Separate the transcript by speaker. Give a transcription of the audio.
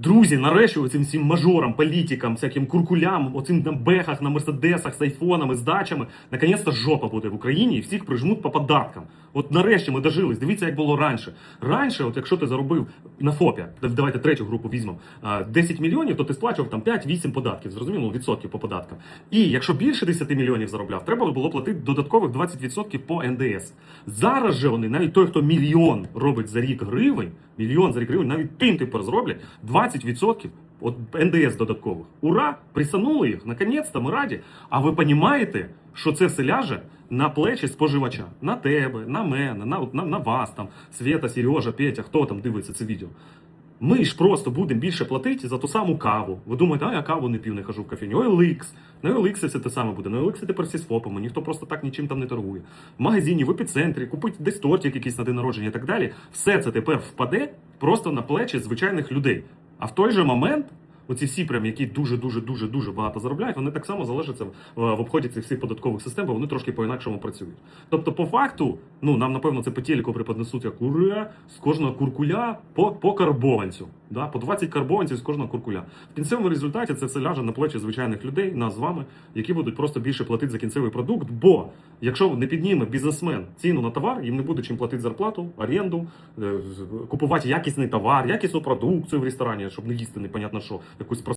Speaker 1: Друзі, нарешті оцим всім мажорам, політикам, всяким куркулям, оцим на бехах, на мерседесах з айфонами, з дачами, наконець-то жопа буде в Україні і всіх прижмуть по податкам. От нарешті ми дожились. Дивіться, як було раніше. Раніше, от якщо ти заробив на ФОПі, давайте третю групу візьмемо, а, 10 мільйонів, то ти сплачував там 5-8 податків, зрозуміло, ну, відсотків по податкам. І якщо більше 10 мільйонів заробляв, треба було платити додаткових 20% по НДС. Зараз же вони, навіть той, хто мільйон робить за рік гривень, мільйон за рік гривень, навіть тим тепер зроблять 20% от НДС додаткових. Ура! Присанули їх, наконець-то ми раді. А ви розумієте, що це все ляже на плечі споживача, на тебе, на мене, на, на, на вас, там, Света, Сережа, Петя, хто там дивиться це відео. Ми ж просто будемо більше платити за ту саму каву. Ви думаєте, а я каву не п'ю, не хожу в кафені. OLX. На OLX все те саме буде. На OLX тепер всі з ФОПами, ніхто просто так нічим там не торгує. В магазині, в епіцентрі, купить десь тортик якийсь на день народження і так далі. Все це тепер впаде просто на плечі звичайних людей. А в той же момент. Оці всі, прям, які дуже дуже дуже дуже багато заробляють, вони так само залишаться в, в обході цих всіх податкових систем, бо вони трошки по-інакшому працюють. Тобто, по факту, ну нам напевно це по телеку преподнесуть як ура з кожного куркуля по, по карбованцю. Да? По 20 карбованців з кожного куркуля. В кінцевому результаті це все ляже на плечі звичайних людей, нас з вами, які будуть просто більше платити за кінцевий продукт. Бо якщо не підніме бізнесмен ціну на товар, їм не буде чим платити зарплату, оренду, е, купувати якісний товар, якісну продукцію в ресторані, щоб не їсти непонятно що, якусь